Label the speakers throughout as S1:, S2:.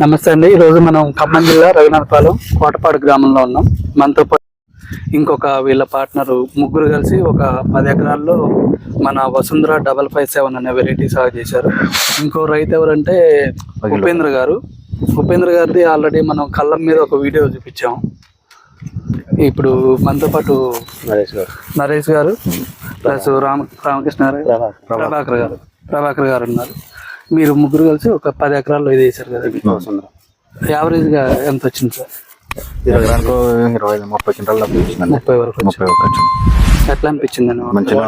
S1: నమస్తే అండి. ఈరోజు మనం ఖమ్మం జిల్లా రఘునాథపాలెం కోటపాడు గ్రామంలో ఉన్నాం. మనతో పాటు ఇంకొక వీళ్ళ పార్ట్నర్ ముగ్గురు కలిసి ఒక పది ఎకరాల్లో మన వసుంధర డబల్ ఫైవ్ సెవెన్ అనే వెరైటీ సాగు చేశారు. ఇంకో రైతు ఎవరంటే ఉపేంద్ర గారు. ఉపేంద్ర గారిది ఆల్రెడీ మనం కళ్ళం మీద ఒక వీడియో చూపించాం. ఇప్పుడు మనతో పాటు
S2: నరేష్ గారు.
S1: నరేష్ గారు ప్లస్ రామ రామకృష్ణ గారు ప్రభాకర్ గారు ప్రభాకర్ గారు ఉన్నారు. మీరు ముగ్గురు కలిసి ఒక పది ఎకరాల్లో ఇది వేశారు కదా యావరేజ్గా ఎంత వచ్చింది సార్?
S3: ఎకరానికి ఇరవై ఐదు ముప్పై క్వింటాల డబ్బులు వచ్చిందండి
S1: ముప్పై వరకు వచ్చింది.
S3: ముప్పై వరకు వచ్చింది.
S1: ఎట్లా అనిపించింది అని
S3: మంచిగా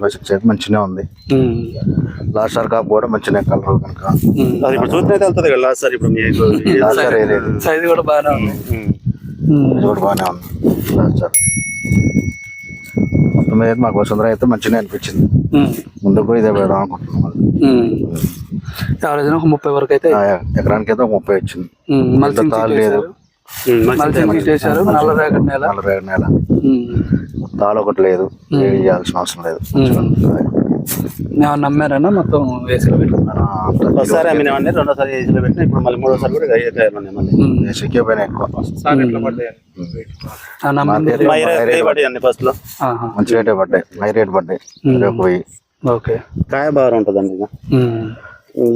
S3: ఫైవ్ సిక్స్ అయితే మంచిగా ఉంది. లాస్ట్ సార్ కాపు కూడా మంచిగా కలర్ కనుక.
S2: అది ఇప్పుడు చూస్తే వెళ్తుంది కదా లాస్ట్ సార్ ఇప్పుడు మీకు
S3: లాస్ట్ సార్? ఏలేదు
S1: సైజ్ కూడా బాగానే ఉంది.
S3: కూడా బాగానే ఉంది. Last sir. మొత్తం మీద అయితే మాకు వసుంధర అయితే మంచిగా అనిపించింది. ముందుకు కూడా ఇదే పెడదాం అనుకుంటున్నాం మళ్ళీ.
S1: యావరేజ్ ఒక ముప్పై వరకు అయితే
S3: ఎకరానికి అయితే ఒక ముప్పై వచ్చింది
S1: సీట్
S3: లేదు.
S1: చేశారు. మల్చింగ్ సీట్ చేశారు నల్ల రేగడి నేల.
S3: నలభై ఏడు నెల ఒకటి లేదు చేయాల్సిన అవసరం లేదు.
S1: నేను నమ్మారన్నా మొత్తం వేసులు పెట్టుకున్నారు?
S2: ఒకసారి అమ్మినామండి రెండోసారి ఏసీలో పెట్టిన ఇప్పుడు మళ్ళీ మూడోసారి కూడా అయ్యే మళ్ళీ.
S3: సిక్కే పైన ఎక్కువ.
S1: ఫస్ట్లో.
S3: మంచి రేటే పడ్డాయి హై రేట్ పడ్డాయి. పోయి.
S1: ఓకే.
S2: కాయ బాగా ఉంటుందండి.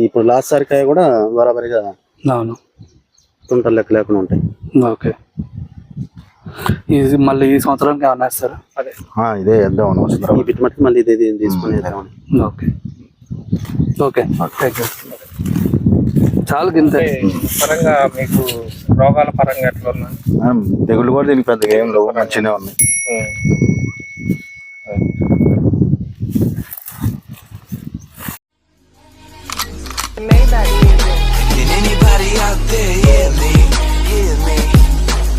S2: ఇప్పుడు లాస్ట్ సారి కాయ కూడా బరాబరిగా
S1: అవును.
S2: తుంటలు లెక్క లేకుండా ఉంటాయి.
S1: ఓకే. ఈ మళ్ళీ ఈ సంవత్సరానికి ఏమన్నా ఇస్తారు అదే.
S3: ఇదే వేద్దాం అనవసరం
S2: ఈ మట్టి మళ్ళీ ఇదే ఏం
S1: ఓకే. ఓకే. థ్యాంక్ యూ చాలా గింత.
S4: పరంగా మీకు రోగాల పరంగా ఎట్లా ఉన్నాయి
S3: తెగులు కూడా దీనికి పెద్ద ఏం లేవు. మంచిగానే ఉన్నాయి.